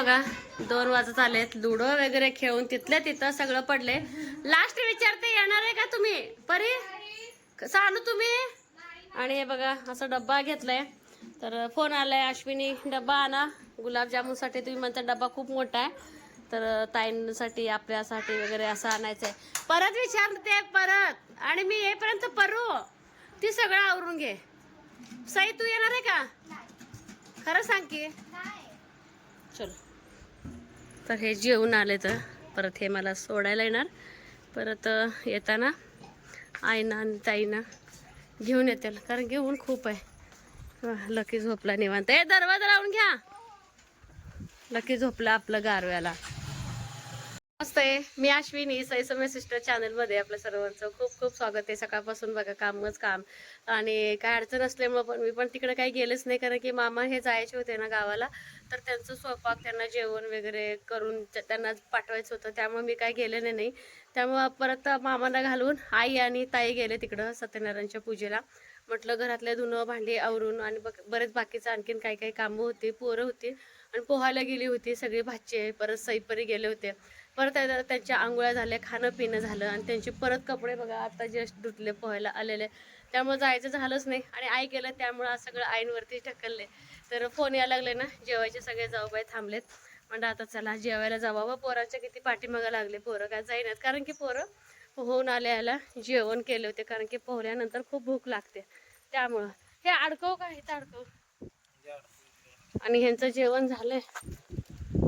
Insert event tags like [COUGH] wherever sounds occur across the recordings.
बघा दोन वाजत आलेत. लुडो वगैरे खेळून तिथल्या तिथं सगळं पडले. लास्ट विचारते येणार आहे का तुम्ही? परी? कसं आणू तुम्ही? आणि हे बघा असा डब्बा घेतलाय. तर फोन आलाय अश्विनी डब्बा आणा. गुलाबजामुनसाठी तुम्ही म्हणता डब्बा खूप मोठा आहे. तर ताईंसाठी आपल्यासाठी वगैरे असं आणायचं आहे. परत विचारते परत. आणि मी येईपर्यंत परू. ती सगळं आवरून घे. साई तू येणार आहे का? खरं सांग की. चल. तर हे जेवून आले तर परत हे मला सोडायला येणार. परत येताना आईना आणि ताईना घेऊन येतील. कारण घेऊन खूप आहे. लकी झोपला निवांत. हे दरवाजा लावून घ्या. लकी झोपला आपलं गारव्याला. मस्त आहे. मी अश्विनी साई समय सिस्टर चॅनलमध्ये आपल्या सर्वांचं. खूप खूप स्वागत आहे. सकाळपासून बघा कामच काम. आणि काय अडचण असल्यामुळं पण मी पण तिकडे काही गेलेच नाही कारण की मामा हे जायचे होते ना गावाला. तर त्यांचं स्वयंपाक त्यांना जेवण वगैरे करून त्यांना पाठवायचं होतं. त्यामुळे मी काय गेलेले नाही. त्यामुळं परत मामाला घालून आई आणि ताई गेले तिकडं सत्यनारायणच्या पूजेला. म्हटलं घरातले धुणं भांडी आवरून आणि बरेच बाकीचं आणखीन काही काही कामं होती पोरं होती. आणि पोहायला गेली होती सगळे भाचे परत सईपरी गेले होते. परत त्यांच्या आंघोळ्या झाल्या खाणं पिणं झालं आणि त्यांचे परत कपडे बघा आता जस्ट धुतले पोहायला आलेले. त्यामुळे जायचं झालंच नाही आणि आई गेलं त्यामुळं आज सगळं आईंवरती ढकलले. तर फोन यायला लागले ना जेवायचे सगळे जाऊबाई थांबलेत. म्हणलं आता चला जेवायला जावा. व पोरांच्या किती पाठीमागं लागले पोरं काय जाईनात. कारण की पोरं पोहून आल्याला जेवण केले होते कारण की पोहल्यानंतर खूप भूक लागते. त्यामुळं. हे अडकव का हे अडकव. आणि ह्यांचं जेवण झालंय.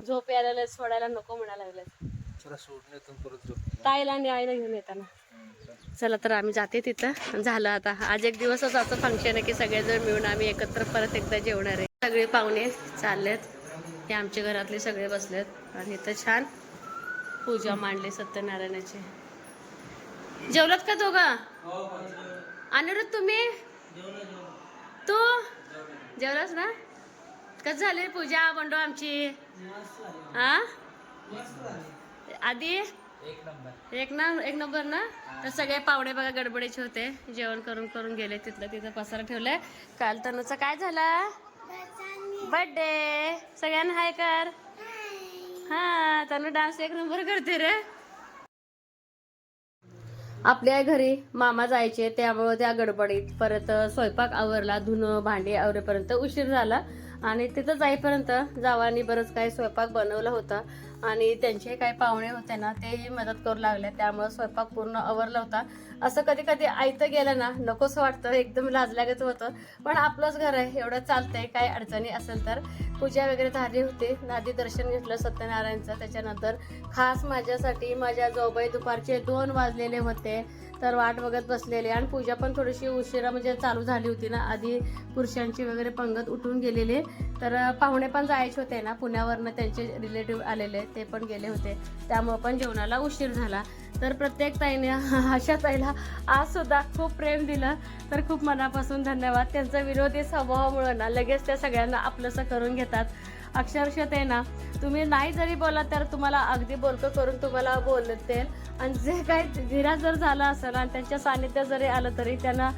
झोप यायला लागले, सोडायला नको म्हणायला लागले चला सोडून येतो परत झोप ताईला आणि आईला घेऊन येताना. चला तर आम्ही जाते तिथं. झालं आता. आज एक दिवसच असं फंक्शन आहे की सगळेजण मिळून आम्ही एकत्र परत एकदा जेवणार आहे. सगळे पाहुणे चाललेत. हे आमच्या घरातले सगळे बसलेत. आणि इथं छान पूजा मांडली सत्यनारायणाची. जेवलात का दोघं? अनिरुद्ध तुम्ही? तू? जेवलास ना? कसं झाली पूजा बंडो आमची? हा आधी एक नंबर. एक ना एक नंबर ना? तर सगळे पाहुणे बघा गडबडीचे होते. जेवण करून करून गेले तिथलं तिथं पसारा ठेवलंय. काल तनुचा काय झाला? बर्थडे सगळ्यांना हाय कर. हा तनु डान्स एक नंबर करते रे. आपल्या घरी मामा जायचे त्यामुळे त्या गडबडीत परत स्वयंपाक आवरला धुणं भांडी आवरेपर्यंत उशीर झाला. आणि तिथं जाईपर्यंत जावानी बरंच काही स्वयंपाक बनवला होता. आणि त्यांचे काही पाहुणे होते ना तेही मदत करू लागले. त्यामुळे स्वयंपाक पूर्ण आवरला होता. असं कधी कधी आयतं गेलं ना नकोच वाटतं. एकदम लाजल्यागत होतं. पण आपलंच घर आहे एवढं चालतंय. काही अडचणी असेल तर पूजा वगैरे झाली होती. आधी दर्शन घेतलं सत्यनारायणचं. त्याच्यानंतर खास माझ्यासाठी माझ्या जाऊबाई दुपारचे दोन वाजलेले होते. तर वाट बघत बसलेले. आणि पूजा पण थोडीशी उशिरा म्हणजे चालू झाली होती ना. आधी पुरुषांची वगैरे पंगत उठून गेलेले. तर पाहुणे पण जायचे होते ना पुण्यावरनं त्यांचे रिलेटिव्ह आलेले ते पण गेले होते. त्यामुळं पण जेवणाला उशीर झाला. तर प्रत्येक ताईने [LAUGHS] अशा ताईला आज सुद्धा खूप प्रेम दिलं. तर खूप मनापासून धन्यवाद. त्यांचा विरोधी स्वभावामुळं ना लगेच त्या सगळ्यांना आपलंसं करून घेतात. अक्षरशः ते ना तुम्ही नाही जरी बोला तर तुम्हाला अगदी बोलकं करून तुम्हाला बोलते आणि जे काही धीरा जर झाला असेल आणि त्यांच्या सानिध्यात जरी आलं तरी त्यांना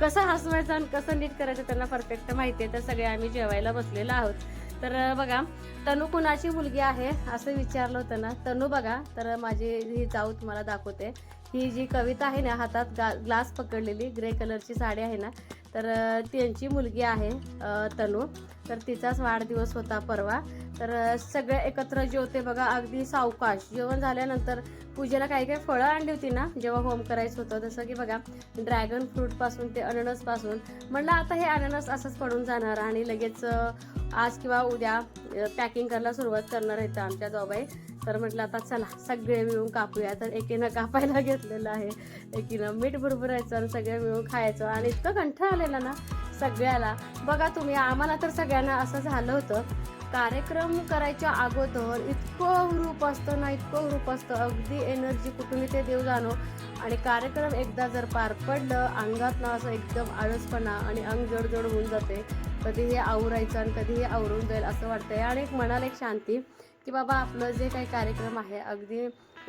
कसं हसवायचं आणि कसं नीट करायचं त्यांना परफेक्ट माहिती आहे. तर सगळे आम्ही जेवायला बसलेलो आहोत. तर बघा तनू कुणाची मुलगी आहे असं विचारलं होतं ना. तनू बघा तर माझी ही जाऊ तुम्हाला दाखवते. ही जी कविता आहे ना हातात गा ग्लास पकडलेली ग्रे कलरची साडी आहे ना तर त्यांची मुलगी आहे तनू. तर तिचाच वाढदिवस होता परवा. तर सगळे एकत्र जेवते बघा अगदी सावकाश. जेवण झाल्यानंतर पूजेला काही काही फळं आणली होती ना जेव्हा होम करायचं होतं. जसं की बघा ड्रॅगन फ्रूटपासून ते अननसपासून म्हणलं आता हे अननस असंच पडून जाणार आणि लगेच आज किंवा उद्या पॅकिंग करायला सुरुवात करणार आहेत आमच्या जाऊबाई तर म्हटलं आता चला सगळे मिळून कापूया. तर एकीनं कापायला घेतलेलं आहे. एकीनं मीठ भरभरायचं आणि सगळे मिळून खायचं. आणि इतकं कंठ आलेलं ना सगळ्याला. बघा तुम्ही आम्हाला तर सगळ्यांना असं झालं होतं. कार्यक्रम करायच्या अगोदर इतकं हुरूप असतं ना इतकं हुरूप असतं. अगदी एनर्जी कुठून ते देव जाणो. आणि कार्यक्रम एकदा जर पार पडलं अंगात ना असं एकदम आळसपणा आणि अंग जडजड होऊन जाते. कधी हे आवरायचं आणि कधी हे आवरून जाईल असं वाटतंय. आणि एक मनाला एक शांती. की बाबा आपलं जे काही कार्यक्रम आहे अगदी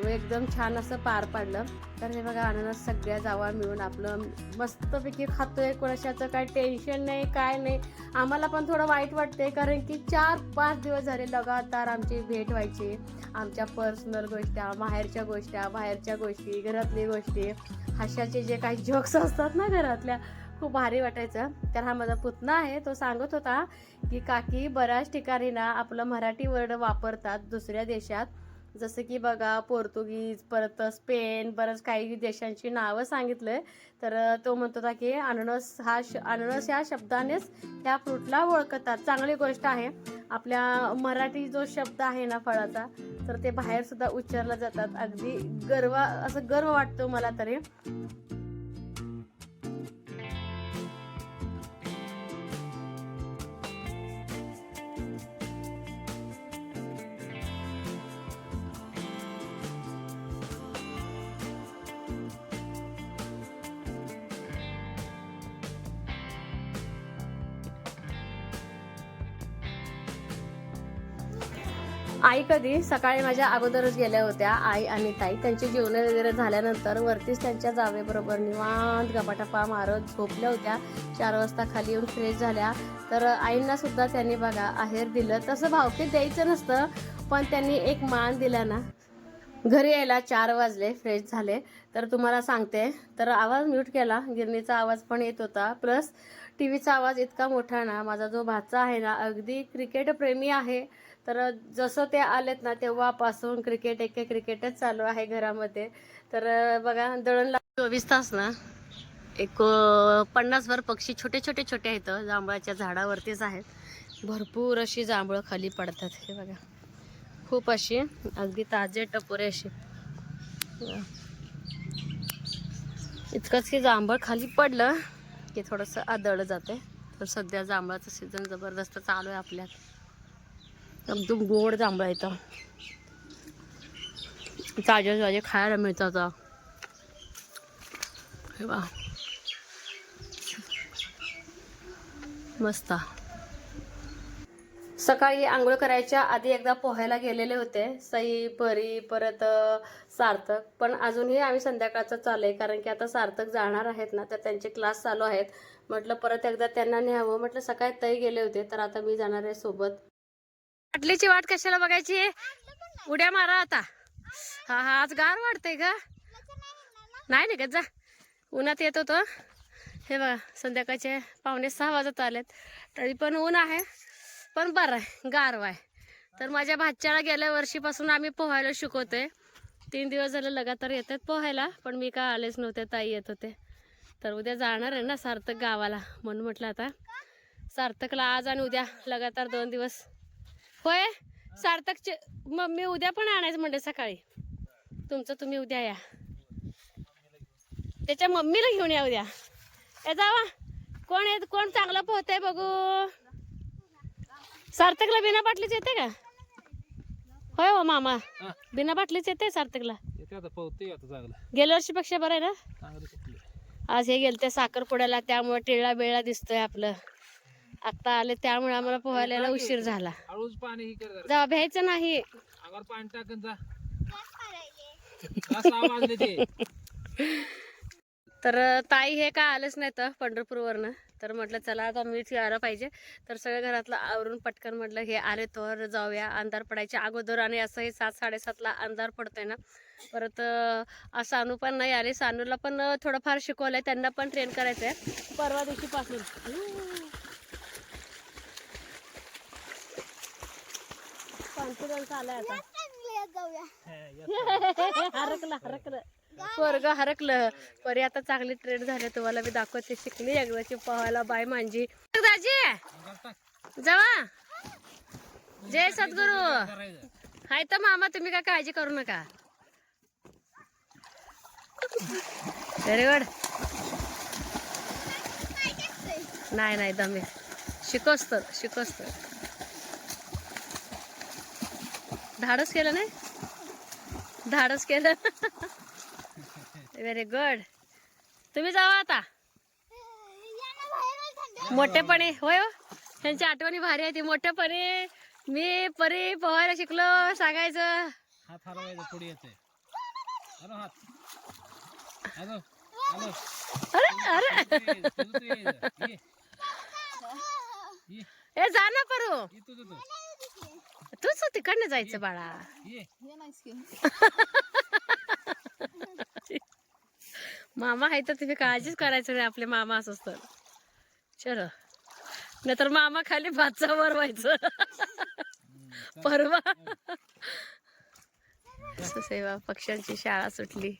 एकदम छान असं पार पाडलं. तर हे बघा अननस सगळ्या जावा मिळून आपलं मस्तपैकी खातोय. कोणाशाचं काय टेन्शन नाही काय नाही. आम्हाला पण थोडं वाईट वाटते कारण की चार पाच दिवस झाले लगातार आमची भेट व्हायची. आमच्या पर्सनल गोष्टी माहेरच्या गोष्टी बाहेरच्या गोष्टी घरातली गोष्टी. हाशाचे जे काही जोक्स असतात ना घरातल्या खूप भारी वाटायचं. तर हा माझा पुतना आहे तो सांगत होता की काकी बऱ्याच ठिकाणी ना आपलं मराठी वर्ड वापरतात दुसऱ्या देशात. जसं की बघा पोर्तुगीज परत स्पेन बरंच काही देशांची नावं सांगितलं. तर तो म्हणत होता की अननस हा श अननस या शब्दानेच त्या फ्रूटला ओळखतात. चांगली गोष्ट आहे. आपल्या मराठी जो शब्द आहे ना फळाचा तर ते बाहेरसुद्धा उच्चारला जातात. अगदी गर्व असं गर्व वाटतो मला तरी. आई कधी? सकाळी माझ्या अगोदरच गेल्या होत्या आई आणि ताई. त्यांची जेवण वगैरे झाल्यानंतर वरतीच त्यांच्या जावेबरोबर निवांत गपाटपा मारत झोपल्या होत्या. चार वाजता खाली येऊन फ्रेश झाल्या. तर आईंना सुद्धा त्यांनी बघा आहेर दिलं. तसं भावकीत द्यायचं नसतं पण त्यांनी एक मान दिला ना. घरी यायला चार वाजले फ्रेश झाले. तर तुम्हाला सांगते तर आवाज म्यूट केला. गिरणीचा आवाज पण येत होता. प्लस टी व्हीचा आवाज इतका मोठा ना माझा जो भाचा आहे ना अगदी क्रिकेट प्रेमी आहे. तर जसं ते आलेत ना तेव्हापासून क्रिकेट एक क्रिकेटच चालू आहे घरामध्ये. तर बघा दळणला चोवीस तास ना एक पन्नासभर पक्षी छोटे छोटे छोटे आहेत जांभळाच्या झाडावरतीच आहेत. भरपूर अशी जांभळं खाली पडतात हे बघा. खूप अशी अगदी ताजे टपोरे अशी. इतकंच की जांभळ खाली पडलं की थोडंसं आदळलं जाते तर सध्या जांभळाचं सीझन जबरदस्त चालू आहे आपल्यात. एकदम गोड जांभळा येतं ताजे ताजे खायला मिळतात हे बा मस्त. सकाळी आंघोळ करायच्या आधी एकदा पोहायला गेलेले होते. सई परी परत सार्थक. पण अजूनही आम्ही संध्याकाळचं चालू आहे कारण की आता सार्थक जाणार आहेत ना तर त्यांचे क्लास चालू आहेत. म्हटलं परत एकदा त्यांना न्यावं. म्हटलं सकाळी तई गेले होते तर आता मी जाणार आहे सोबत. बाटलीची वाट कशाला बघायची? उड्या मारा आता. हा हा आज गार वाटतंय का नाही नाही जा. उन्हात येत होतो. हे बघा संध्याकाळचे पावणे सहा वाजत आलेत. तरी पण ऊन आहे पण बरं आहे गारवा आहे तर माझ्या भाच्याला गेल्या वर्षीपासून आम्ही पोहायला शिकवतोय. तीन दिवस झाले लगातार येतात पोहायला पण मी काय आलेच नव्हते ताई येत होते. तर उद्या जाणार आहे ना सार्थक गावाला म्हणून म्हटलं आता. सार्थकला आज आणि उद्या लगातार दोन दिवस होय? सार्थकचे मम्मी उद्या पण आणायचं म्हणजे सकाळी. तुमचं तुम्ही उद्या या. त्याच्या मम्मीला घेऊन या उद्या. ए जावा. कोण आहे? कोण चांगलं पोहतंय बघू? सार्थकला बिना बाटलीच येते का? होय हो मामा. बिना बाटलीच येते सार्थकला. येते गेल्या वर्षीपेक्षा बरं आहे ना? आज हे गेलते साखरपुड्याला त्यामुळे टिळा बिळा दिसतोय आपलं. आता आले त्यामुळे आम्हाला पोहायला उशीर झाला. हळूच पाणी ही. जा भ्यायचं नाही. अंगावर पाणी टाकन जा. का सहा वाजले ते? तर ताई हे काय आलेच नाही तर पंढरपूरवरनं. तर म्हटलं चला आता मीच यायला पाहिजे. तर सगळं घरातलं आवरून पटकन म्हटलं हे आले तर जाऊया. अंधार पडायच्या अगोदर आणि असंही सात साडेसातला अंधार पडतोय ना. परत सानू पण नाही आले. सानूला पण थोडंफार शिकवलंय. त्यांना पण ट्रेन करायचं आहे परवा दिवशीपासून. कॉन्फिडन्स आलाय आता. [LAUGHS] हरकलं हरकलं. पोरग हरकलं. परी आता चांगली ट्रेड झाली तुम्हाला मी दाखवते शिकली एकदाची पोहायला. बाय मांजी. दाजी! जावा. जय सद्गुरू. हाय तर मामा तुम्ही काय काळजी करू नका. व्हेरी गुड नाही नाही दमे शिकवस्त शिकवस्त शिकोस तर धाडस केलं नाही? धाडस केलं. व्हेरी गुड तुम्ही जावा आता. मोठेपणे होय हो. त्यांची आठवणी भारी आहे ती. मोठेपणे मी परी पोहायला शिकलो सांगायचं. हात हलवायचा पुढे येते अरे अरे. ए जा ना परू. तूच तिकडनं जायचं बाळा. ये. मामा आहे तर तुम्ही काळजीच करायचं नाही आपले मामा असंच तर चलो. नाहीतर मामा खाली भातचा व्हायचं. परवा. सेवा पक्ष्यांची शाळा सुटली.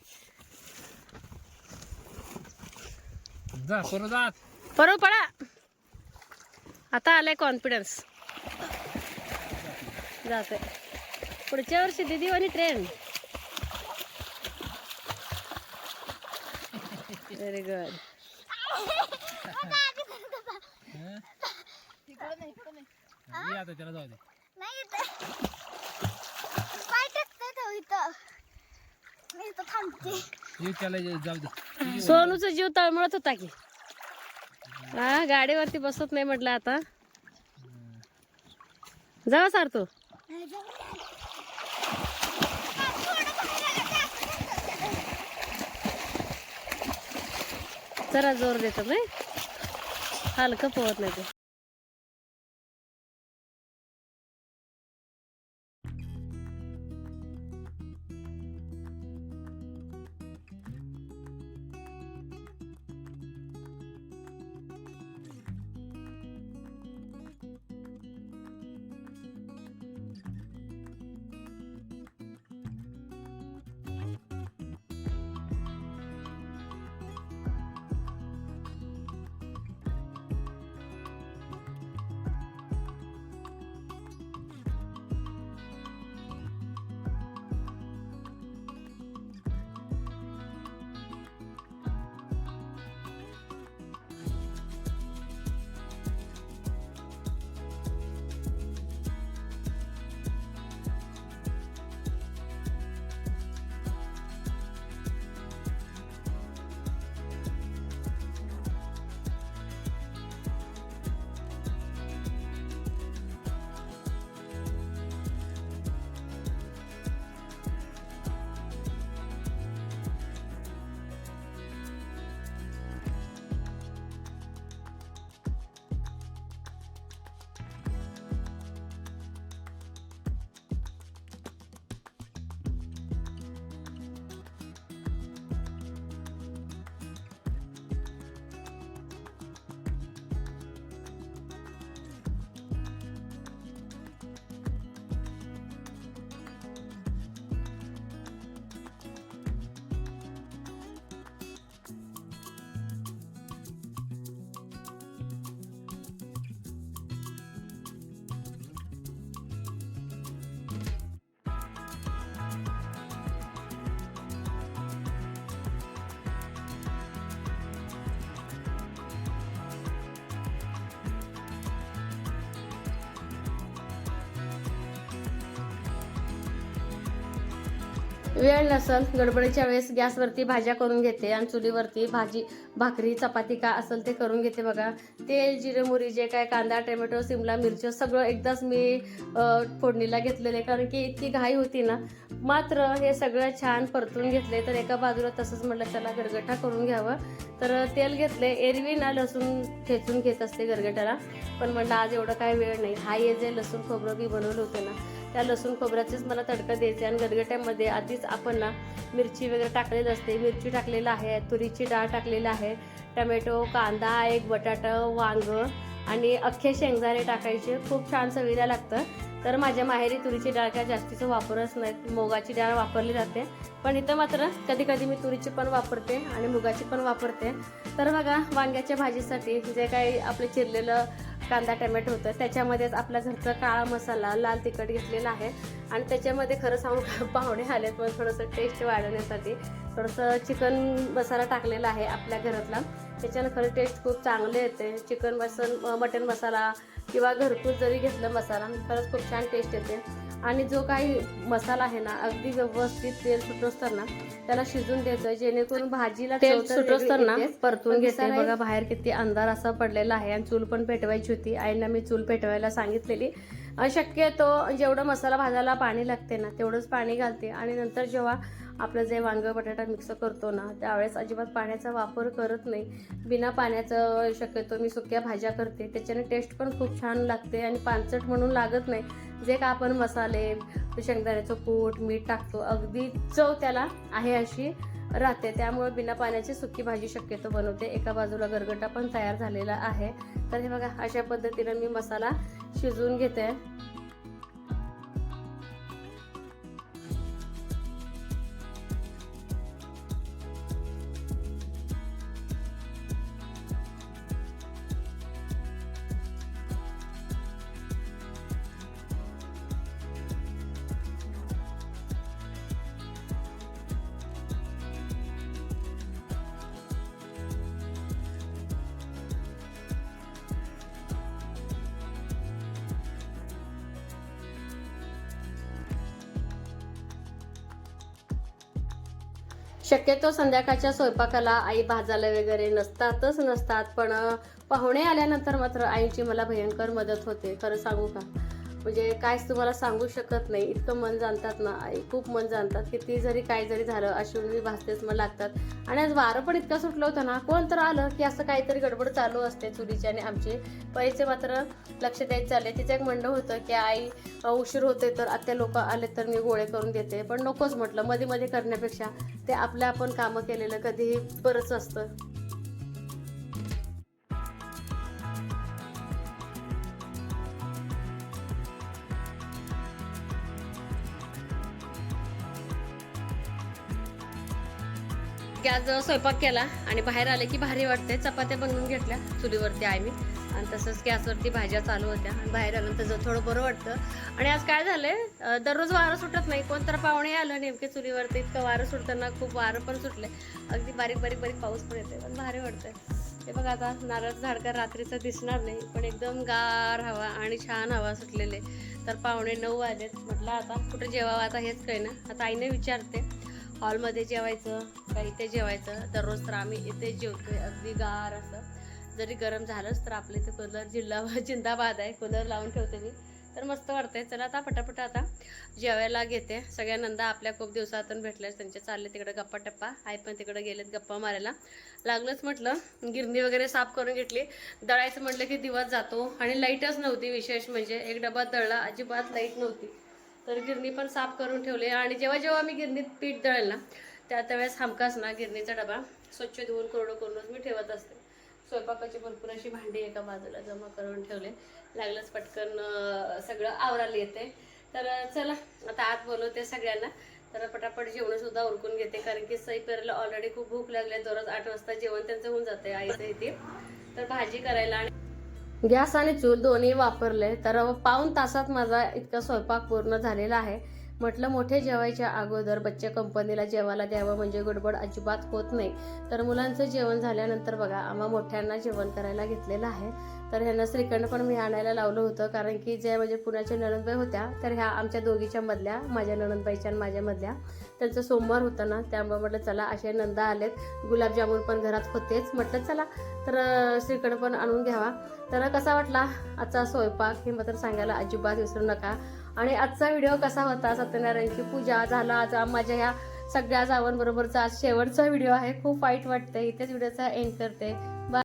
पडा आता आलाय कॉन्फिडन्स जाते पुढच्या वर्षी दिदी आणि ट्रेन. व्हेरी गुड आता त्याला जाऊ दे. सोनूचा जीव तळमळत होता की. हा गाडीवरती बसत नाही म्हटलं आता. जावा सार तू जरा जोर देतात नाही हलकं पोहत नाही ते. वेळ नसल गडबडीच्या वेळेस गॅसवरती भाज्या करून घेते आणि चुलीवरती भाजी भाकरी चपाती का असेल ते करून घेते बघा. तेल जिरे मुरी जे काय कांदा टोमॅटो सिमला मिरची सगळं एकदाच मी फोडणीला घेतलेले. कारण की इतकी घाई होती ना. मात्र हे सगळं छान परतून घेतले तर एका बाजूला तसंच म्हटलं त्याला गरगटा करून घ्यावं. तर तेल घेतले. एरवी ना लसूण ठेचून घेत असते गरगटाला पण म्हटलं आज एवढं काय वेळ नाही. हा हे जे लसूण खोबरं मी बनवलं होतं ना त्या लसूण खोबऱ्याचेच मला तडका द्यायचे आणि गदगट्यामध्ये आधीच आपण ना मिरची वगैरे टाकलेली असते. मिरची टाकलेलं आहे तुरीची डाळ टाकलेली आहे टमॅटो कांदा एक बटाटा वांग आणि अख्खे शेंगदाणे टाकायचे. खूप छान चवीला लागतं. तर माझ्या माहेरी तुरीची डाळ काय जास्तीचं वापरच नाही मुगाची डाळ वापरली जाते. पण इथं मात्र कधी कधी मी तुरीची पण वापरते आणि मुगाची पण वापरते. तर बघा वांग्याच्या भाजीसाठी जे काही आपलं चिरलेलं कांदा टमॅटो होतं. त्याच्यामध्येच आपल्या घरचा काळा मसाला लाल तिखट घेतलेला आहे. आणि त्याच्यामध्ये खरं सांगू [LAUGHS] पाहुणे आलेत पण थोडंसं टेस्ट वाढवण्यासाठी. थोडंसं चिकन मसाला टाकलेला आहे आपल्या घरातला. त्याच्यानं खरं टेस्ट खूप चांगले येते. चिकन मसन मटन मसाला किंवा घरपूस जरी घेतलं मसाला खरंच खूप छान टेस्ट येते. आणि जो काही मसाला आहे ना अगदी व्यवस्थित तेल सुटोस्तर ना त्याला शिजून द्यायचं जेणेकरून भाजीला तेल सुटोस्तर ना परतून घेते. बघा बाहेर किती अंधार असा पडलेला आहे आणि चूल पण पेटवायची होती. आईंना मी चूल पेटवायला सांगितलेली. शक्यतो जेवढं मसाला भाजायला पाणी लागते ना तेवढंच पाणी घालते. आणि नंतर जेव्हा आपलं जे वांग बटाटा मिक्स करतो ना त्यावेळेस अजिबात पाण्याचा वापर करत नाही. बिना पाण्याचं शक्यतो मी सुक्या भाज्या करते. त्याच्याने टेस्ट पण खूप छान लागते आणि पानचट म्हणून लागत नाही. जे का आपण मसाले शेंगदाण्याचं कूट मीठ टाकतो अगदी चव त्याला आहे अशी राहते. त्यामुळे बिना पाण्याची सुकी भाजी शक्यतो बनवते. एका बाजूला गरगटा पण तयार झालेला आहे. तर हे बघा अशा पद्धतीनं मी मसाला शिजवून घेते. शक्यतो संध्याकाळच्या स्वयंपाकाला आई भाजायला वगैरे नसतातच नसतात पण पाहुणे आल्यानंतर मात्र आईची मला भयंकर मदत होते. खरं सांगू का? म्हणजे कायच तुम्हाला सांगू शकत नाही. इतकं मन जाणतात ना आई खूप मन जाणतात किती जरी काय जरी झालं अशी भासतेच मला लागतात. आणि आज वारं पण इतकं सुटलं होतं ना कोण तर आलं की असं काहीतरी गडबड चालू असते चुलीची आणि आमची. पैसे मात्र लक्ष द्यायचं चालले. तिचं एक म्हणणं होतं की आई उशीर होते तर आत्या लोक आले तर मी गोळे करून देते. पण नकोच म्हटलं. मध्ये मध्ये करण्यापेक्षा ते आपल्या आपण कामं केलेलं कधीही बरंच असतं. गॅसजवळ स्वयंपाक केला आणि बाहेर आले की भारी वाटते चपात्या बनवून घेतल्या चुलीवरती आहे मी. आणि तसंच गॅसवरती भाज्या चालू होत्या. आणि बाहेर आल्यानंतर जर थोडं बरं वाटतं. आणि आज काय झालंय? दररोज वारं सुटत नाही. कोणतर पाहुणे आलं नेमके चुलीवरती. इतकं वारं सुटताना खूप वारं पण सुटले अगदी बारीक बारीक बारीक पाऊस पण येते पण भारी वाटतंय. हे बघा आता नारळ झाडकर रात्रीचं दिसणार नाही पण एकदम गार हवा आणि छान हवा सुटलेले तर पाहुणे नऊ वाजलेत म्हटलं आता कुठं जेवावं? आता हेच कळ ना आता आईने विचारते. हॉलमध्ये जेवायचं का इथे जेवायचं दररोज तर आम्ही इथे जेवतोय. अगदी गार असं. जरी गरम झालंच तर आपल्या इथे कूलर जिल्हा [LAUGHS] जिंदाबाद आहे. कूलर लावून ठेवते मी. तर मस्त वाटतंय. चला आता पटापट आता जेवायला घेते. सगळ्या नंदा आपल्या खूप दिवसातून भेटल्या त्यांचे चालले तिकडे गप्पा टप्पा आई पण तिकडे गेलेत गप्पा मारायला. लागलंच म्हटलं गिरणी वगैरे साफ करून घेतली. दळायचं म्हटलं की दिवस जातो. आणि लाईटच नव्हती विशेष म्हणजे. एक डबा दळला अजिबात लाइट नव्हती. तर गिरणी पण साफ करून ठेवले. आणि जेव्हा जेव्हा मी गिरणीत पीठ दळेल ना त्या त्यावेळेस हमखास ना गिरणीचा डबा स्वच्छ धुवून कोरडं करूनच मी ठेवत असते. स्वयंपाकाची भरपूर अशी भांडी एका बाजूला जमा करून ठेवले. लागलंच पटकन सगळं आवरायला येते. तर चला आता आत बोलवते सगळ्यांना. तर पटापट जेवणसुद्धा उरकून घेते कारण की सईपेरला ऑलरेडी खूप भूक लागली दररोज आठ वाजता जेवण त्यांचं होऊन जाते आईचं इथे तर भाजी करायला आणि गॅस आणि चूल दोन्ही वापरले. तर पाऊन तासात माझा इतका स्वयंपाक पूर्ण झालेला आहे. म्हटलं मोठे जेवायच्या अगोदर बच्चे कंपनीला जेवायला द्यावं म्हणजे गडबड अजिबात होत नाही. तर मुलांचं जेवण झाल्यानंतर बघा आम्हा मोठ्यांना जेवण करायला घेतलेलं आहे. तर ह्यांना श्रीखंड पण मी आणायला लावलं होतं कारण की जे म्हणजे पुण्याच्या नणंदबाई होत्या तर ह्या आमच्या दोघीच्या मधल्या माझ्या नणंदबाईच्या आणि माझ्यामधल्या त्यांचं सोमवार होतं ना त्यामुळे म्हटलं चला असे नंदा आलेत. गुलाबजामुन पण घरात होतेच. म्हटलं चला तर श्रीखंड पण आणून घ्यावा. तर कसा वाटला आजचा स्वयंपाक हे मात्र सांगायला अजिबात विसरू नका. आणि आजचा व्हिडिओ कसा होता सत्यनारायणची पूजा झाला आज माझ्या ह्या सगळ्या जावांबरोबरचा आज शेवटचा व्हिडिओ आहे. खूप वाईट वाटतंय. इथेच व्हिडिओचा एंड करते.